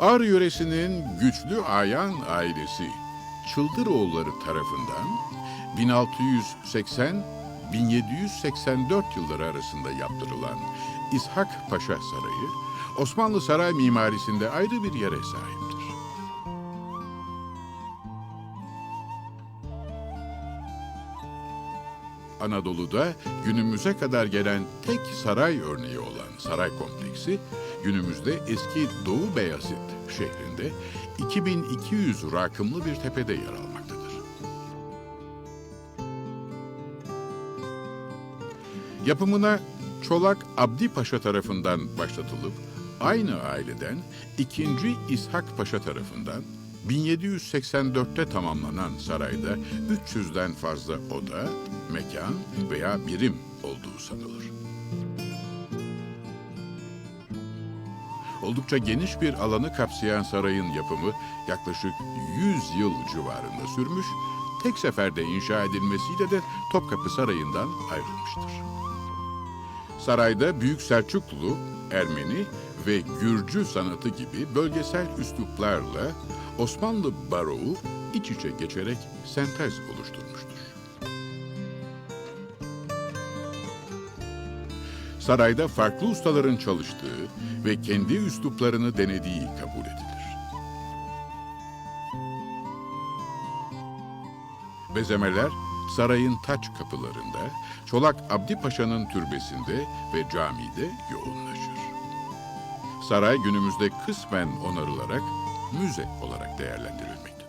Ağrı yöresinin güçlü Ayan ailesi Çıldıroğulları tarafından 1680-1784 yılları arasında yaptırılan İshak Paşa Sarayı, Osmanlı saray mimarisinde ayrı bir yere sahiptir. Anadolu'da günümüze kadar gelen tek saray örneği olan saray kompleksi, günümüzde eski Doğu Beyazıt şehrinde 2200 rakımlı bir tepede yer almaktadır. Yapımına Çolak Abdi Paşa tarafından başlatılıp aynı aileden 2. İshak Paşa tarafından 1784'te tamamlanan sarayda 300'den fazla oda, mekan veya birim olduğu sanılır. Oldukça geniş bir alanı kapsayan sarayın yapımı yaklaşık 100 yıl civarında sürmüş, tek seferde inşa edilmesiyle de Topkapı Sarayı'ndan ayrılmıştır. Sarayda Büyük Selçuklu, Ermeni ve Gürcü sanatı gibi bölgesel üsluplarla Osmanlı baroğu iç içe geçerek sentez oluşturmuştur. Sarayda farklı ustaların çalıştığı ve kendi üsluplarını denediği kabul edilir. Bezemeler sarayın taç kapılarında, Çolak Abdi Paşa'nın türbesinde ve camide yoğunlaşır. Saray günümüzde kısmen onarılarak müze olarak değerlendiriliyor.